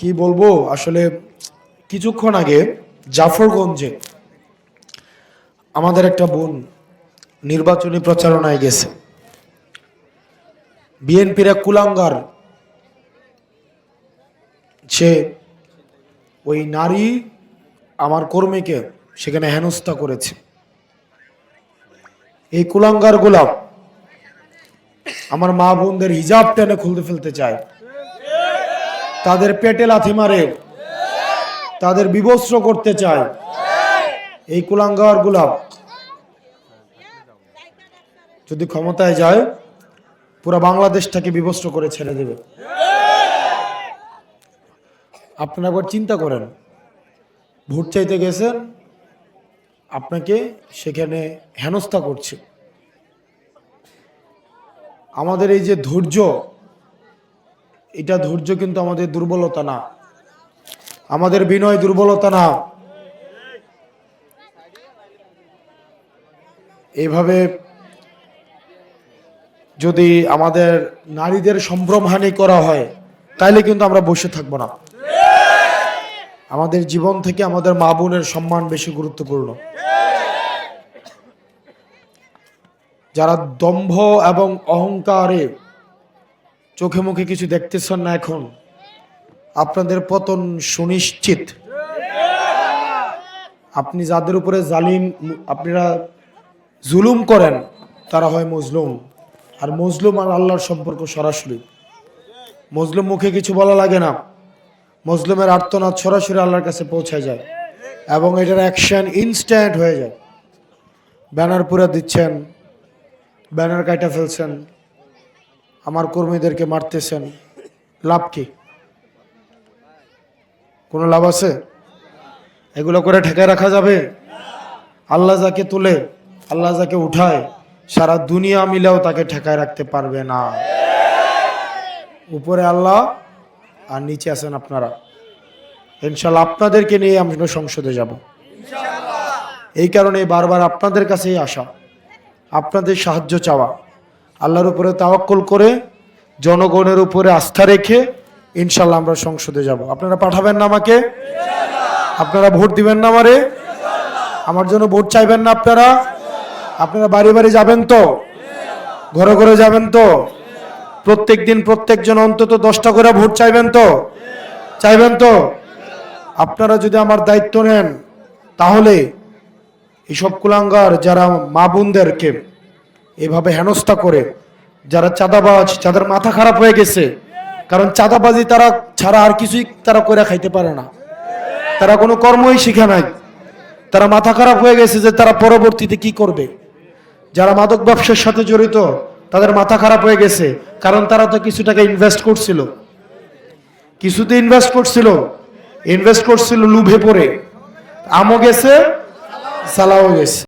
কি বলব? আসলে কিছুক্ষণ আগে জাফরগঞ্জে আমাদের একটা বোন নির্বাচনী প্রচারণায় গেছে। বিএনপির এক কুলাঙ্গার, সে ওই নারী আমার কর্মীকে সেখানে হেনস্থা করেছে। এই কুলাঙ্গার গুলাম আমার মা বোনদের হিজাব টেনে খুলতে ফেলতে চায়। তাদের পেটে লাথি মারে। তাদের বিবস্ত্র করতে চায়। এই কুলাঙ্গার গুলাম যদি ক্ষমতায় যায়, পুরো বাংলাদেশটাকে বিবস্ত্র করে ছেড়ে দেবে। আপনারা একবার চিন্তা করেন, ভোট চাইতে গেছেন আপনাকে সেখানে হেনস্থা করছে। আমাদের এই যে ধৈর্য এটা ধৈর্য কিন্তু আমাদের দুর্বলতা না। আমাদের বিনয় দুর্বলতা না। এইভাবে যদি আমাদের নারীদের সম্ভ্রমহানি করা হয়, তাইলে কিন্তু আমরা বসে থাকব না। আমাদের জীবন থেকে আমাদের মা বোনের সম্মান বেশি গুরুত্বপূর্ণ। যারা দম্ভ এবং অহংকারে চোখে মুখে কিছু দেখতেছেন না এখন? আপনাদের পতন সুনিশ্চিত। আপনি যাদের উপরে জালিম, আপনারা জুলুম করেন, তারা হয় মজলুম। আর মজলুম আর আল্লাহর সম্পর্ক সরাসরি। মজলুম মুখে কিছু বলা লাগে না। মজলুমের আর্তনাদ সরাসরি আল্লাহর কাছে পৌঁছায় যায় এবং এটার অ্যাকশন ইনস্ট্যান্ট হয়ে যায়। ব্যানার পুরে দিচ্ছেন, ব্যানার কাটা ফেলছেন। আমার কর্মীদেরকে মারতেছেন। লাভ কি? কোনো লাভ আছে? এগুলো করে ঠেকায় রাখা যাবে? আল্লাহ যাকে তুলে, আল্লাহ যাকে উঠায়, সারা দুনিয়া মিলেও তাকে ঠেকায় রাখতে পারবে না। উপরে আল্লাহ, আর নিচে আছেন আপনারা। ইনশাল্লাহ আপনাদেরকে নিয়ে আমরা সংসদে যাব। এই কারণে বারবার আপনাদের কাছেই আসা। আপনাদের সাহায্য চাওয়া। আল্লাহর উপরে তাওয়াক্কুল করে, জনগণের উপরে আস্থা রেখে ইনশাল্লাহ আমরা সংসদে যাব। আপনারা পাঠাবেন না আমাকে? আপনারা ভোট দিবেন না আমারে? আমার জন্য ভোট চাইবেন না আপনারা? আপনারা বাড়ি বাড়ি যাবেন তো? ঘরে ঘরে যাবেন তো? প্রত্যেক দিন প্রত্যেকজন অন্তত দশটা করে ভোট চাইবেন তো? চাইবেন তো? আপনারা যদি আমার দায়িত্ব নেন, তাহলে এইসব কুলাঙ্গার যারা মা বোনদেরকে এভাবে হেনস্থা করে যারা চাঁদাবাজ, যাদের মাথা খারাপ হয়ে গেছে, কারণ চাঁদাবাজি তারা ছাড়া আর কিছুই তারা করে খাইতে পারে না। তারা কোনো কর্মই শিখে নাই। তারা মাথা খারাপ হয়ে গেছে যে তারা পরবর্তীতে কি করবে? যারা মাদক ব্যবসার সাথে জড়িত, তাদের মাথা খারাপ হয়ে গেছে, কারণ তারা তো কিছু টাকা ইনভেস্ট করছিল। কিছুতে ইনভেস্ট করছিল ইনভেস্ট করছিল লুভে পড়ে। আমও গেছে, সালাও গেছে।